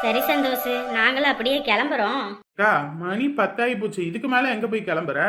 சரி சந்தோஷ். நாங்களும் அப்படியே கிளம்புறோம். அக்கா மணி பத்தாயி போச்சு. இதுக்கு மேல எங்க போய் கிளம்புற?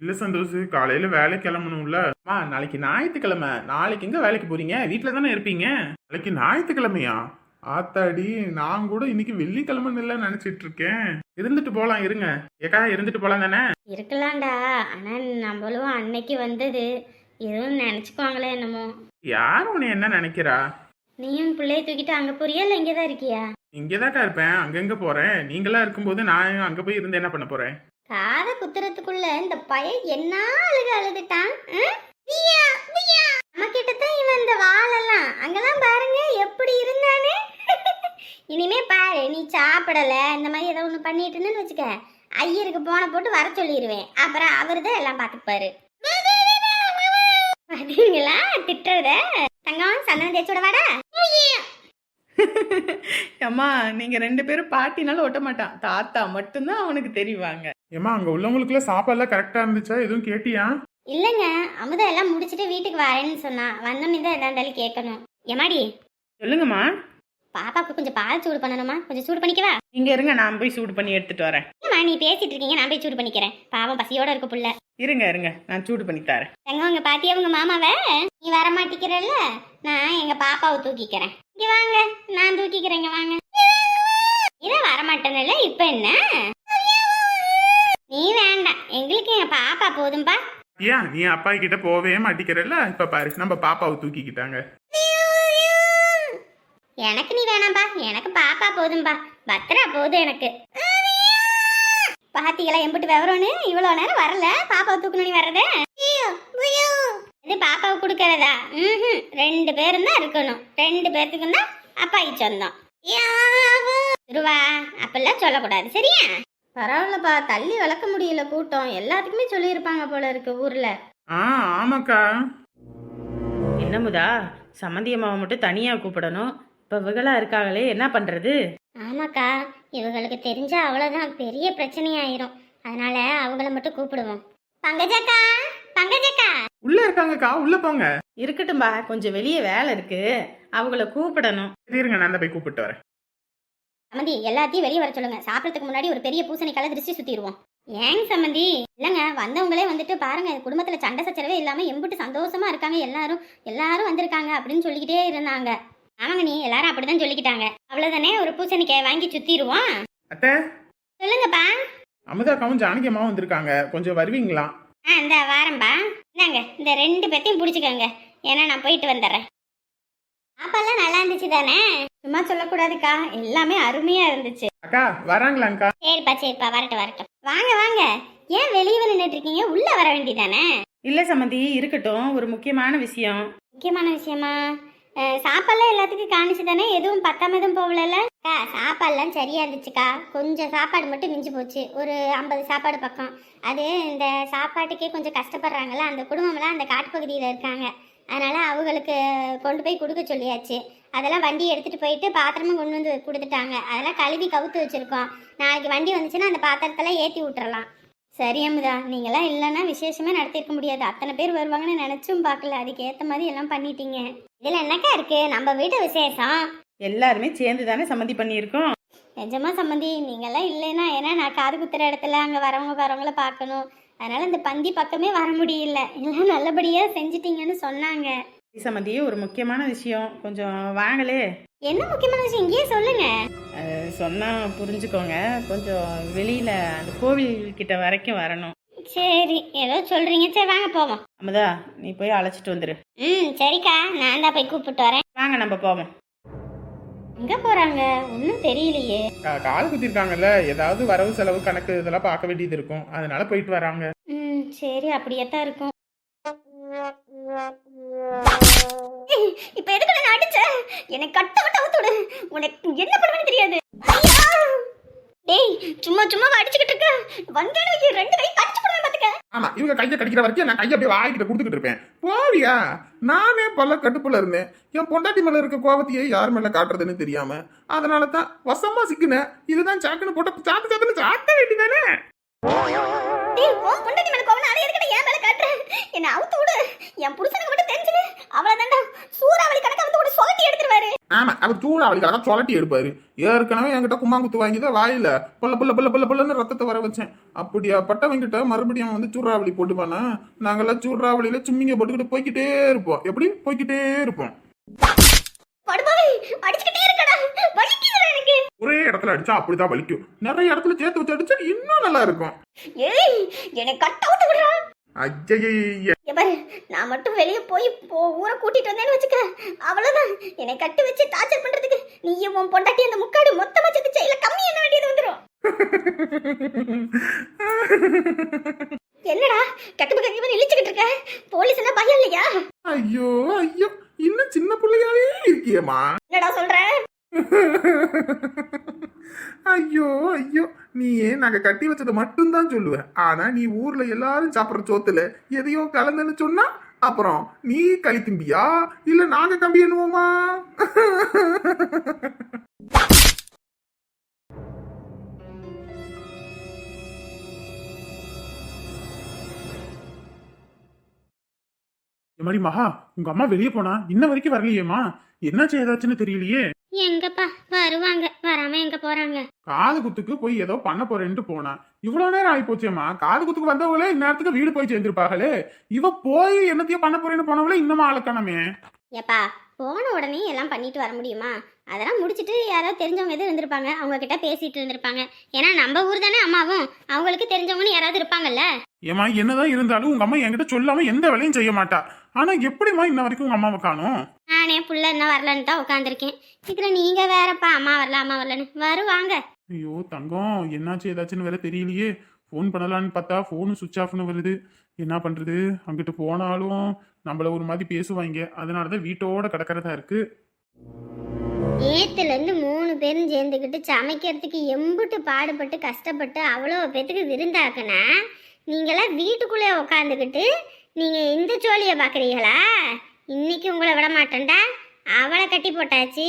இல்ல சந்தோஷ் காலையில வேலை கிளம்பணும்ல. மா நாளைக்கு ஞாயிற்றுக்கிழமை. நாளைக்கு எங்க வேலைக்கு போறீங்க? வீட்டுல தானே இருப்பீங்க? நாளைக்கு ஞாயிற்றுக்கிழமையா? ஆத்தாடி நான் கூட இன்னைக்கு வெள்ளிக்கிழமைன்னு இல்ல நினைச்சிட்டு இருக்கேன். இருந்துட்டு போலாம் இருங்க. ஏக்கா இருந்துட்டு போலாம் தானே? இருக்கலாம்டா. ஆனா நம்மளும் அன்னைக்கு வந்தது. எதுவும் நினைச்சுக்குவாங்களே என்னமோ. யார் உன்னை என்ன நினைக்கிறா? நீயும் பிள்ளைய தூக்கிட்டு அங்க போறியா இல்ல இங்கதான் இருக்கியா? இங்கதாக்கா இருப்பேன். அங்கங்க போறேன். நீங்களா இருக்கும்போது நான் அங்க போய் இருந்து என்ன பண்ண போறேன்? காத குத்துறதுக்குள்ள இந்த பையன் என்ன அழுக அழுதுட்டான் நம்ம கிட்ட தான் இவன் இந்த வாழெல்லாம் அங்கெல்லாம் பாருங்க எப்படி இருந்தானே. இனிமே பாரு நீ சாப்பிடல இந்த மாதிரி ஏதோ ஒன்று பண்ணிட்டு இருந்தேன்னு வச்சுக்க. ஐயருக்கு போன போட்டு வர சொல்லிடுவேன் அப்புறம் அவர் தான் எல்லாம் பார்த்துப்பாரு பார்த்தீங்களா திட்டுறத? தங்கம் சந்தனம் தேய்ச்சி வாடா. அம்மா நீங்க ரெண்டு பேரும் பாட்டினாலும் ஒட்ட மாட்டான். தாத்தா மட்டும்தான் அவனுக்கு தெரிவாங்க. ஏமா அங்க உள்ளவங்களுக்குள்ள சாப்பாடுலாம் கரெக்டா இருந்துச்சா? எதுவும் கேட்டியா? இல்லைங்க அமுதா எல்லாம் முடிச்சிட்டு வீட்டுக்கு வரேன்னு சொன்னா. வந்தோன்னே தான் எதா இருந்தாலும் கேட்கணும். எமாடி சொல்லுங்கம்மா. பாப்பாவுக்கு கொஞ்சம் பால் சூடு பண்ணணுமா? கொஞ்சம் சூடு பண்ணிக்கவா? இங்க இருங்க நான் போய் சூடு பண்ணி எடுத்துட்டு வரேன். ஏம்மா நீ பேசிட்டு இருக்கீங்க நான் போய் சூடு பண்ணிக்கிறேன். பாவம் பசியோட இருக்க புள்ள. இருங்க இருங்க நான் சூடு பண்ணி தரேன். எங்க உங்க பாத்தியா உங்க மாமாவை? நீ வர மாட்டிக்கிறல்ல? நான் எங்க பாப்பாவை தூக்கிக்கிறேன். இங்க வாங்க நான் தூக்கிக்கிறேங்க வாங்க. இதான் வர மாட்டேன்ல இப்ப என்ன? நீ வேண்டாம் எங்களுக்கு எங்க பாப்பா போதும்பா. ஏன் நீ அப்பா கிட்ட போவே மாட்டிக்கிறல்ல? இப்ப பாரு நம்ம பாப்பாவை தூக்கிக்கிட்டாங்க. எனக்கு நீ வேணாம்பா எனக்கு பாப்பா போதும்பா. பத்ரா போதும் எனக்கு. பாத்தீங்களா எம்பிட்டு விவரம்னு இவ்வளவு நேரம் வரல. பாப்பாவை தூக்கணும் வர்றது? இது பாப்பாவை கொடுக்கறதா? ம் ரெண்டு பேரும் தான் இருக்கணும். ரெண்டு பேர்த்துக்கு தான் அப்பாயி சொந்தம். துருவா அப்பெல்லாம் சொல்லக்கூடாது. சரியா? பரவாயில்லப்பா தள்ளி வளர்க்க முடியல கூட்டம். எல்லாத்துக்குமே சொல்லியிருப்பாங்க போல இருக்கு ஊர்ல. ஆ ஆமாக்கா. என்னமுதா சம்மந்தி அம்மாவை மட்டும் தனியா கூப்பிடணும். இப்ப விகலா இருக்காங்களே என்ன பண்றது? ஆமாக்கா இவங்களுக்கு தெரிஞ்சா அவ்வளோதான் பெரிய பிரச்சனையாயிரும். அதனால அவங்கள மட்டும் கூப்பிடுவோம். பங்கஜக்கா பங்கஜக்கா. உள்ள இருக்காங்கக்கா உள்ள போங்க. இருக்கட்டும்பா கொஞ்சம் வெளியே வேலை இருக்கு. அவங்கள கூப்பிடணும். இருங்க நான் போய் கூப்பிட்டு வரேன். சம்மந்தி எல்லாத்தையும் வெளியே வர சொல்லுங்க. சாப்பிட்றதுக்கு முன்னாடி ஒரு பெரிய பூசணி கலை திருஷ்டி சுத்திடுவோம். ஏங்க சம்மந்தி இல்லைங்க வந்தவங்களே வந்துட்டு பாருங்க குடும்பத்துல சண்டை சச்சரவே இல்லாம எம்பிட்டு சந்தோஷமா இருக்காங்க எல்லாரும். எல்லாரும் வந்திருக்காங்க அப்படின்னு சொல்லிக்கிட்டே இருந்தாங்க. ஆமாங்க நீ எல்லாரும் அப்படிதான் சொல்லிக்கிட்டாங்க. அவ்வளவுதானே? ஒரு பூசணிக்காய் வாங்கி சுத்திடுவோம். அத்தை? சொல்லுங்கப்பா. அமுதாக்காவும் ஜானகி அம்மாவும் வந்திருக்காங்க. கொஞ்சம் வருவீங்களா? ஆ இந்த வாரம்பா இந்தாங்க இந்த ரெண்டு பேர்த்தையும் பிடிச்சிக்கோங்க. ஏன்னா நான் போயிட்டு வந்துடுறேன். சாப்பாடுலாம் நல்லா இருந்துச்சு தானே? சும்மா சொல்லக்கூடாதுக்கா. எல்லாமே அருமையா இருந்துச்சு. அக்கா வராங்களாங்க்கா சரிப்பா சரிப்பா வரட்டும் வரட்டும். வாங்க வாங்க. ஏன் வெளியே நின்றுட்டு இருக்கீங்க உள்ள வர வேண்டியதானே இல்ல சம்மந்தி இருக்கட்டும். ஒரு முக்கியமான விஷயம். முக்கியமான விஷயமா? சாப்பாடுலாம் எல்லாத்துக்கும் காணிச்சு தானே? எதுவும் பத்தாம எதுவும் போகலல்ல? சாப்பாடுலாம் சரியா இருந்துச்சுக்கா. கொஞ்சம் சாப்பாடு மட்டும் மிஞ்சி போச்சு. ஒரு ஐம்பது சாப்பாடு பக்கம். அது இந்த சாப்பாட்டுக்கே கொஞ்சம் கஷ்டப்படுறாங்கல்ல? அந்த குடும்பம்லாம் அந்த காட்டுப்பகுதியில் இருக்காங்க. அதனால அவங்களுக்கு கொண்டு போய் கொடுக்க சொல்லியாச்சு. அதெல்லாம் வண்டி எடுத்துட்டு போயிட்டு பாத்திரமும் கொண்டு வந்து கொடுத்துட்டாங்க. அதெல்லாம் கழுவி கவுத்து வச்சிருக்கோம். நாளைக்கு வண்டி வந்துச்சுன்னா அந்த பாத்திரத்தெல்லாம் ஏற்றி விட்டுறலாம். சரி அமுதா நீங்களாம் இல்லைன்னா விசேஷமே நடத்திருக்க முடியாது. அத்தனை பேர் வருவாங்கன்னு நினைச்சும் பார்க்கல. அதுக்கு ஏற்ற மாதிரி எல்லாம் பண்ணிட்டீங்க. இதில் என்னக்கா இருக்கு? நம்ம வீட்டு விசேஷம். எல்லாருமே சேர்ந்து தானே சம்மந்தி பண்ணியிருக்கோம். நிஜமா சம்மந்தி நீங்கெல்லாம் இல்லைன்னா ஏன்னா நான் காது குத்துற இடத்துல அங்கே வரவங்க வரவங்கள பார்க்கணும். அதனால இந்த பந்தி பக்கமே வர முடியல. எல்லாம் நல்லபடியாக செஞ்சிட்டீங்கன்னு சொன்னாங்க. சம்மந்தி ஒரு முக்கியமான விஷயம். கொஞ்சம் வாங்களே. என்ன முக்கியமான விஷயம்? இங்கேயே சொல்லுங்க. சொன்னா புரிஞ்சுக்கோங்க. கொஞ்சம் வெளியில அந்த கோவில் கிட்ட வரைக்கும் வரணும். சரி ஏதோ சொல்றீங்க. சரி வாங்க போவோம். அம்மதா நீ போய் அழைச்சிட்டு வந்துரு. ம் சரிக்கா. நான் தான் போய் கூப்பிட்டு வரேன். வாங்க நம்ம போவோம். எங்கே போகிறாங்க ஒன்றும் தெரியலையே. கால் குத்திருக்காங்கல்ல. ஏதாவது வரவு செலவு கணக்கு இதெல்லாம் பார்க்க வேண்டியது இருக்கும். அதனால போயிட்டு வராங்க. ம் சரி அப்படியே தான் இருக்கும். இப்ப எதுக்கு நான் அடிச்ச? என்னை கட்ட விட்டு அவுத்துடு உனக்கு என்ன பண்ணுவேன்னு தெரியாது! டேய் சும்மா சும்மா அடிச்சுக்கிட்டு இருக்க. வந்தேன்னு ரெண்டு கை கடிச்சு போடுவேன் பாத்துக்க. ஆமா இவங்க கையை கடிக்கிற வரைக்கும் நான் கையை அப்படியே வாய்க்கிட்ட கொடுத்துக்கிட்டு இருப்பேன். போவியா நானே பல கட்டுப்புல இருந்தேன். என் பொண்டாட்டி மேல இருக்க கோவத்தையே யார் மேல காட்டுறதுன்னு தெரியாம அதனால தான் வசமா சிக்கினேன். இதுதான் சாக்குன்னு போட்ட சாத்து சாத்துன்னு சாத்த வேண்டியதானே பொண்டாட்டி மேல கோவம் அதை காட்டுற என்ன அவுத்து விடு. என் புருஷனுக்கு மட்டும் தெரிஞ்சது அவ்வளவுதான்டா. சூறாவளி கணக்கா வந்து கூட சொல்லி எடுத்துருவாரு. ஆமா அவர் சூடாவளி கணக்கா சொலட்டி எடுப்பாரு. ஏற்கனவே என்கிட்ட கும்மாங்குத்து வாங்கி தான் வாயில புள்ள புள்ள புள்ள புள்ள புள்ளன்னு ரத்தத்தை வர வச்சேன். அப்படியா பட்டவங்கிட்ட மறுபடியும் வந்து சூறாவளி போட்டுப்பானா? நாங்கெல்லாம் சூறாவளியில சும்மிங்க போட்டுக்கிட்டு போய்க்கிட்டே இருப்போம். எப்படி? போய்க்கிட்டே இருப்போம். ஒரே இடத்துல அடிச்சா அப்படிதான் வலிக்கும். நிறைய இடத்துல சேர்த்து வச்சு அடிச்சா இன்னும் நல்லா இருக்கும். ஏய் என்னை கட் அவுட் விடுறா. பாரு நான் மட்டும் வெளியே போய் ஊரை கூட்டிட்டு வந்தேன்னு வச்சுக்க அவ்வளவுதான். என்னை கட்டி வச்சு டார்ச்சர் பண்றதுக்கு நீயும் உன் பொண்டாட்டி அந்த முக்காடு மொத்தமா செத்துச்சா இல்ல கம்மி என்ன வேண்டியது வந்துடும் என்னடா கட்டு கட்டி இழிச்சுக்கிட்டு இருக்க? போலீஸ் என்ன பயம் இல்லையா? ஐயோ ஐயோ இன்னும் சின்ன பிள்ளையாவே இருக்கியேம்மா. என்னடா சொல்ற? ஐயோ ஐயோ. நீ ஏன் நாங்க கட்டி வச்சதை மட்டும்தான் சொல்லுவ. ஆனா நீ ஊர்ல எல்லாரும் சாப்பிடுற சோத்துல எதையோ கலந்துன்னு சொன்னா அப்புறம் நீ களி திம்பியா? இல்ல நாங்க கம்பி எண்ணுவோமா மாதிரி மகா உங்க அம்மா வெளியே போனா? இன்ன வரைக்கும் வரலையேம்மா? என்னாச்சு ஏதாச்சுன்னு தெரியலையே. எங்கப்பா வருவாங்க. எங்க போறாங்க? காது குத்துக்கு போய் ஏதோ பண்ண போறேன்ட்டு போனா. இவ்வளவு நேரம் ஆகி போச்சேம்மா காது குத்துக்கு வந்தவங்களே இந்நேரத்துக்கு வீடு போய் சேர்ந்திருப்பாங்களே. இவ போய் என்னத்தையோ பண்ண போறேன்னு போனவங்களே இன்னும் ஆளக்கணமே ஏப்பா போன உடனே எல்லாம் பண்ணிட்டு வர முடியுமா? அதெல்லாம் முடிச்சிட்டு யாராவது தெரிஞ்சவங்க எதுவும் இருந்திருப்பாங்க. அவங்க கிட்ட பேசிட்டு இருந்திருப்பாங்க. ஏன்னா நம்ம ஊர் தானே அம்மாவும். அவங்களுக்கு தெரிஞ்சவங்கன்னு யாராவது இருப்பாங்கல்ல? ஏமா என்னதான் இருந்தாலும் உங்க அம்மா என்கிட்ட சொல்லாம எந்த வேலையும் செய்ய மாட்டா. ஆனா எப்படிம்மா இன்ன வரைக்கும் உங்க அம்மாவை காணும்? நானே புள்ள என்ன வரலன்னு தான் உட்காந்துருக்கேன் இதுல நீங்க வேறப்பா அம்மா வரல அம்மா வரலன்னு. வருவாங்க ஐயோ தங்கம் என்னாச்சு? ஏதாச்சுன்னு வேற தெரியலையே. ஃபோன் பண்ணலான்னு பார்த்தா ஃபோனு சுவிச் ஆஃப்னு வருது. என்ன பண்றது? அங்கிட்டு போனாலும் நம்மள ஒரு மாதிரி பேசுவாங்க. அதனாலதான் வீட்டோட கிடக்கிறதா இருக்கு. நேத்துல இருந்து மூணு பேரும் சேர்ந்துக்கிட்டு சமைக்கிறதுக்கு எம்புட்டு பாடுபட்டு கஷ்டப்பட்டு அவ்வளோ பேத்துக்கு விருந்தாக்குனா நீங்களாம் வீட்டுக்குள்ளே உக்காந்துக்கிட்டு நீங்க இந்த ஜோலியை பார்க்குறீங்களா? இன்னைக்கு உங்களை விட மாட்டேன்டா அவளை கட்டி போட்டாச்சு.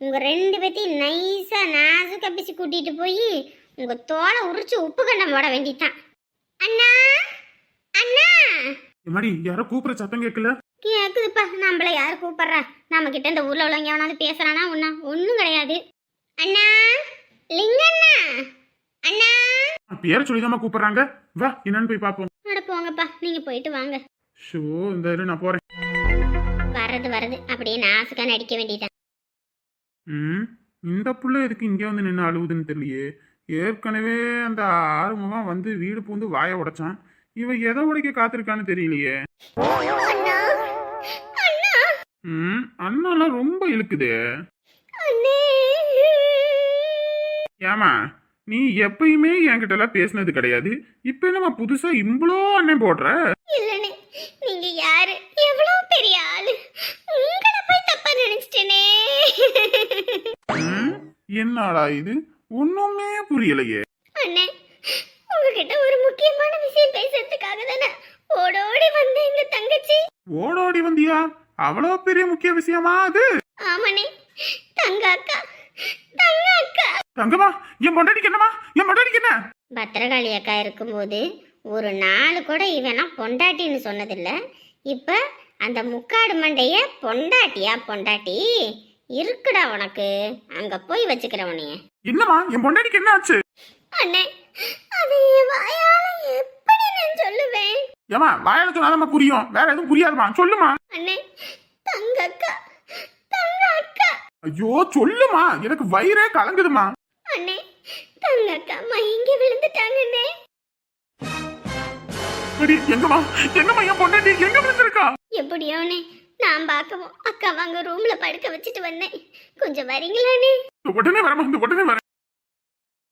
உங்க ரெண்டு பேத்தையும் நைஸா நாசு கப்பிச்சு கூட்டிட்டு போய் உங்க தோலை உரிச்சு உப்பு கண்டம் போட வேண்டியதான் அண்ணா அண்ணா! மாதிரி யாரோ கூப்பிடுற சத்தம் கேட்கல? கேக்குதுப்பா நம்மள யார் கூப்பிடுறா? நம்ம கிட்ட இந்த ஊர்ல உள்ளவங்க எவனாவது பேசுறானா ஒண்ணா ஒண்ணும் கிடையாது. அண்ணா லிங்கண்ணா அண்ணா! பேரை சொல்லிதாம்மா கூப்பிடுறாங்க. வா என்னன்னு போய் பார்ப்போம் அட போங்கப்பா நீங்க போயிட்டு வாங்க. ஷோ இந்த நான் போறேன். வர்றது வர்றது. அப்படியே நாசுக்கா நடிக்க வேண்டியதான் ம் இந்த புள்ள எதுக்கு இங்கே வந்து நின்று அழுவுதுன்னு தெரியலையே. ஏற்கனவே அந்த ஆறுமுகம் வந்து வீடு பூந்து வாயை உடைச்சான். இவன் எதை உடைக்க காத்திருக்கான்னு தெரியலையே. ம் அண்ணாலாம் ரொம்ப இழுக்குதே. ஏமா நீ எப்பயுமே என்கிட்ட எல்லாம் பேசினது கிடையாது. இப்ப என்னம்மா புதுசா இவ்வளோ அண்ணன் போடுற? இல்லனே நீங்க யாரு எவ்வளவு பெரிய ஆளு உங்களை போய் தப்பா நினைச்சிட்டேனே ம், என்னடா இது? ஒண்ணுமே புரியலையே. அண்ணே உங்ககிட்ட ஒரு முக்கியமான விஷயம் பேசுறதுக்காக தானே ஓடோடி வந்த இந்த தங்கச்சி. ஓடோடி வந்தியா? அவ்வளோ பெரிய முக்கிய விஷயமா அது? ஆமாண்ணே தங்க அக்கா தங்க அக்கா. தங்கம்மா என் பொண்டாடிக்கு என்னமா என் பொண்டாடிக்கு என்ன? பத்திரகாளி அக்கா இருக்கும்போது ஒரு நாள் கூட இவனா பொண்டாட்டின்னு சொன்னதில்ல. இப்ப அந்த முக்காடு மண்டைய பொண்டாட்டியா பொண்டாட்டி? இருக்குடா உனக்கு. அங்க போய் வச்சுக்கிற உன்னைய. என்னம்மா என் பொண்டாடிக்கு என்ன ஆச்சு? அண்ணே அது என் வாயால எப்படி நான் சொல்லுவேன்? ஏமா வாயால சொன்னாதான் புரியும். வேற எதுவும் புரியாதுமா சொல்லுமா அண்ணே தங்க அக்கா தங்க அக்கா ஐயோ சொல்லுமா எனக்கு வயிறே கலங்குதுமா அண்ணே தங்க அக்கா மயங்கி விழுந்துட்டாங்கண்ணே. அடி, எங்கம்மா? எங்கம்மா என் பொண்டாட்டி? எங்க விழுந்திருக்கா? எப்படியோண்ணே நான் பார்க்கவும் அக்கா வாங்க ரூம்ல படுக்க வச்சுட்டு வந்தேன். கொஞ்சம் வரீங்களாண்ணே இந்த உடனே வரமா இந்த உடனே வரேன்.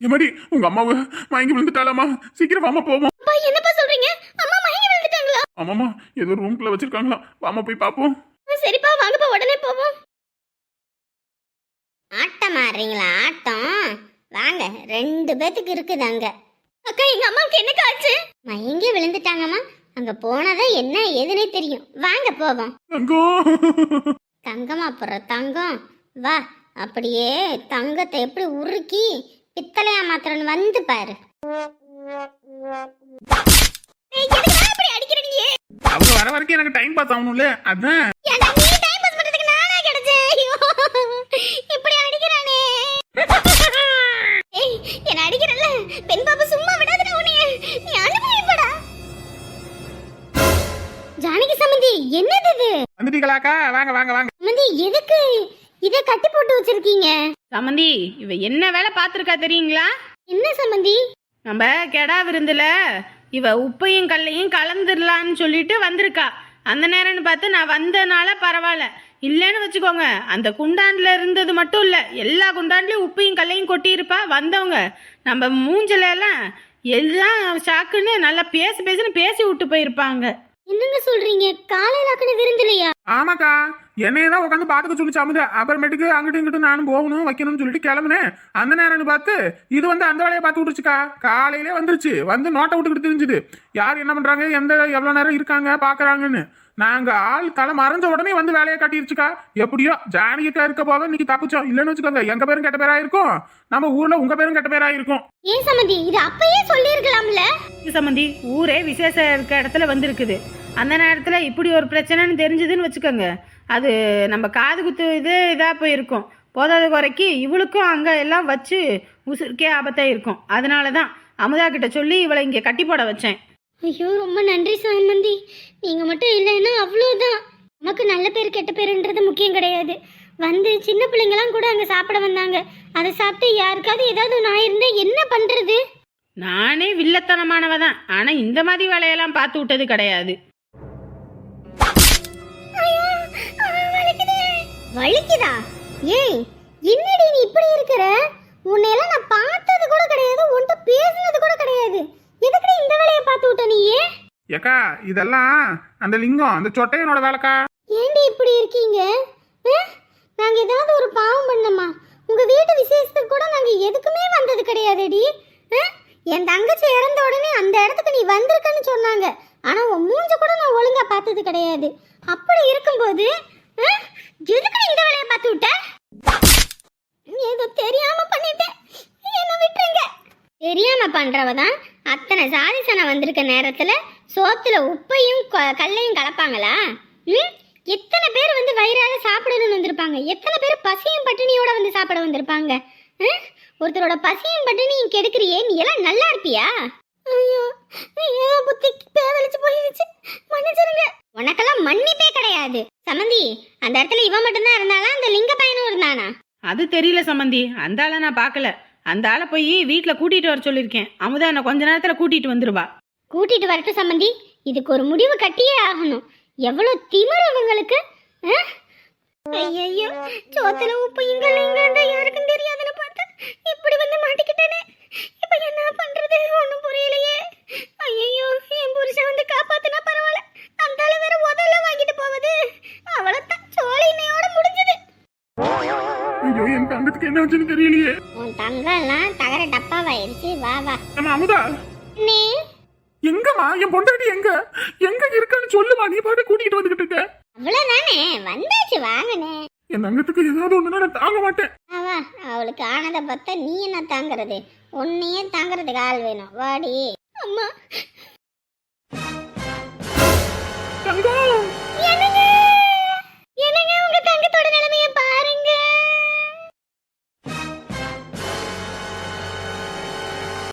எம்மாடி உங்க அம்மாவை மயங்கி விழுந்துட்டாலாமா சீக்கிரம் வாமா போவோம். அப்பா என்னப்பா சொல்றீங்க? அம்மா மயங்கி விழுந்துட்டாங்களா? ஆமாமா ஏதோ ரூம்குள்ள வச்சிருக்காங்களா வாமா போய் பாப்போம் சரிப்பா வாங்கப்பா உடனே போவோம். ஆட்டம் ஆடுறீங்களா? ஆட்டம்? வாங்க ரெண்டு பேத்துக்கு இருக்குது அங்க அக்கா எங்க அம்மாவுக்கு என்ன ஆச்சு? மயங்கி விழுந்துட்டாங்கம்மா. அங்க போனாதான் என்ன ஏதுனே தெரியும். வாங்க போவோம். தங்கம் போற தங்கம். வா அப்படியே தங்கத்தை எப்படி உருக்கி பித்தளையா மாத்திரன்னு வந்து பாரு. வர வரைக்கும் எனக்கு டைம் பாஸ் ஆகணும்ல? அதான். வந்துட்டீங்களாக்கா வாங்க வாங்க வாங்க. சம்பந்தி எதுக்கு? இத கட்டி போட்டு வச்சிருக்கீங்க. சம்மந்தி இவ என்ன வேலை பார்த்துருக்கா தெரியுங்களா? என்ன சம்பந்தி நம்ம கெடா விருந்துல இவ உப்பையும் கல்லையும் கலந்துடலான்னு சொல்லிட்டு வந்திருக்கா. அந்த நேரம்னு பார்த்து நான் வந்தனால பரவாயில்ல. இல்லைன்னு வச்சுக்கோங்க அந்த குண்டான்ல இருந்தது மட்டும் இல்லை எல்லா குண்டான்லயும் உப்பையும் கல்லையும் கொட்டியிருப்பா வந்தவங்க. நம்ம மூஞ்சில எல்லாம் எல்லாம் ஷாக்குன்னு நல்லா பேசி பேசின்னு பேசி விட்டு போயிருப்பாங்க. என்னங்க சொல்றீங்க? காலையில அக்கன விருந்திலையா? ஆமாக்கா. என்னைய தான் உட்காந்து பாத்துக்க சொல்லி அமுத அப்புறமேட்டுக்கு அங்கிட்டு இங்கிட்டு நானும் போகணும் வைக்கணும்னு சொல்லிட்டு கிளம்புனேன். அந்த நேரம்னு பார்த்து இது வந்து அந்த வேலையை பார்த்து விட்டுருச்சுக்கா. காலையிலே வந்துருச்சு. வந்து நோட்டை விட்டுக்கிட்டு தெரிஞ்சுது. யார் என்ன பண்றாங்க? எந்த எவ்வளோ நேரம் இருக்காங்க? பாக்குறாங்கன்னு. நாங்க ஆள் தலை மறைஞ்ச உடனே வந்து வேலையை கட்டிருச்சுக்கா. எப்படியோ ஜானகிக்கா இருக்க போக இன்னைக்கு தப்பிச்சோம். இல்லைன்னு வச்சுக்கோங்க எங்க பேரும் கெட்ட பேரா இருக்கும். நம்ம ஊர்ல உங்க பேரும் கெட்ட பேரா இருக்கும். ஏன் சம்பந்தி இது அப்பயே சொல்லியிருக்கலாம்ல. சம்மந்தி ஊரே விசேஷம் இருக்க இடத்துல வந்திருக்குது. அந்த நேரத்தில் இப்படி ஒரு பிரச்சனைன்னு தெரிஞ்சதுன்னு வச்சுக்கோங்க. அது நம்ம காது குத்து இது இதாக போயிருக்கும். போதாத குறைக்கு இவளுக்கும் அங்கே எல்லாம் வச்சு உசுருக்கே ஆபத்தாக இருக்கும். அதனால தான் அமுதா கிட்ட சொல்லி இவளை இங்கே கட்டி போட வச்சேன். ஐயோ ரொம்ப நன்றி சம்பந்தி நீங்க மட்டும் இல்லைன்னா அவ்வளோதான் நமக்கு நல்ல பேர் கெட்ட பேருன்றது முக்கியம் கிடையாது. வந்து சின்ன பிள்ளைங்கலாம் கூட அங்கே சாப்பிட வந்தாங்க. அதை சாப்பிட்டு யாருக்காவது ஏதாவது ஒன்று ஆயிருந்தா என்ன பண்றது? நானே வில்லத்தனமானவ தான் ஆனால் இந்த மாதிரி வேலையெல்லாம் பார்த்து விட்டது கிடையாது. வலிக்குதா? ஏய் என்னடி நீ இப்படி இருக்கிற? உன்னையெல்லாம் நான் பார்த்தது கூட கிடையாது உன்கிட்ட பேசினது கூட கிடையாது. எதுக்குடி இந்த வேலையை பார்த்து விட்ட நீயே? ஏக்கா இதெல்லாம் அந்த லிங்கம் அந்த சொட்டையனோட வேலைக்கா. ஏண்டி இப்படி இருக்கீங்க? நாங்க ஏதாவது ஒரு பாவம் பண்ணோமா? உங்க வீட்டு விசேஷத்துக்கு கூட நாங்க எதுக்குமே வந்தது கிடையாதுடி? என் தங்கச்சி இறந்த உடனே அந்த இடத்துக்கு நீ வந்திருக்கன்னு சொன்னாங்க. ஆனா உன் மூஞ்ச கூட நான் ஒழுங்கா பார்த்தது கிடையாது. அப்படி இருக்கும்போது? எதுக்கு நீ இந்த வேலையை பார்த்து விட்ட? ஏதோ தெரியாம பண்ணிட்டேன். என்ன விட்டுருங்க. தெரியாம பண்றவ தான் அத்தனை சாதிசனை வந்திருக்க நேரத்துல சோத்துல உப்பையும் கல்லையும் கலப்பாங்களா? ம்? எத்தனை பேர் வந்து வயிறார சாப்பிடணும்னு வந்திருப்பாங்க. எத்தனை பேர் பசியும் பட்டினியோட வந்து சாப்பிட வந்திருப்பாங்க. ஒருத்தரோட பசியும் பட்டினியும் கெடுக்கிறியே. நீ எல்லாம் நல்லா இருப்பியா? ஐயோ ஏதோ புத்தி பேதலிச்சு போயிடுச்சு. மன்னிச்சிருங்க. உனக்கெல்லாம் மன்னிப்பே கிடையாது. சமந்தி அந்த இடத்துல இவன் மட்டும்தான் இருந்தாலும் அந்த லிங்க பையனும் இருந்தானா? அது தெரியல சமந்தி. அந்த ஆளை நான் பார்க்கல. அந்த ஆளை போய் வீட்டில் கூட்டிகிட்டு வர சொல்லியிருக்கேன் அமுதா நான் கொஞ்ச நேரத்தில் கூட்டிகிட்டு வந்துருவா. கூட்டிட்டு வரட்டும் சம்பந்தி. இதுக்கு ஒரு முடிவு கட்டியே ஆகணும். எவ்வளவு திமிரு அவங்களுக்கு ஐயோ சோத்துல உப்பு இங்க இங்க யாருக்கும் தெரியாதுன்னு பார்த்தா இப்படி வந்து மாட்டிக்கிட்டேனே. இப்ப என்ன பண்றது? ஒண்ணும் புரியலையே. ஐயோ என் புருஷன் வந்து காப்பாத்துனா பரவாயில்ல. அந்த ஆளு வேற உதல வாங்கிட்டு போவது அவ்வளவுதான் சோலை இன்னையோட முடிஞ்சது. ஐயோ என் தங்கத்துக்கு என்ன வச்சுன்னு தெரியலையே. உன் தங்கம் எல்லாம் தகர டப்பாவாயிருச்சு வா வா. அமுதா? நீ? எங்கம்மா? என் பொண்டாட்டி எங்க? எங்க இருக்கான்னு சொல்லுமா நீ பாட்டு கூட்டிட்டு வந்துட்டு இருக்க. அவ்வளவுதானே? வந்தாச்சு வாங்கனே என் தங்கத்துக்கு ஏதாவது ஒண்ணுனா நான் தாங்க மாட்டேன். வா அவளுக்கு ஆனதை பத்த நீ என்ன தாங்கறது? உன்னையே தாங்கறதுக்கு ஆள் வேணும். வாடி. அம்மா. தங்கம்! என்னங்க? என்னங்க உங்க தங்கத்தோட நிலைமைய பாருங்க.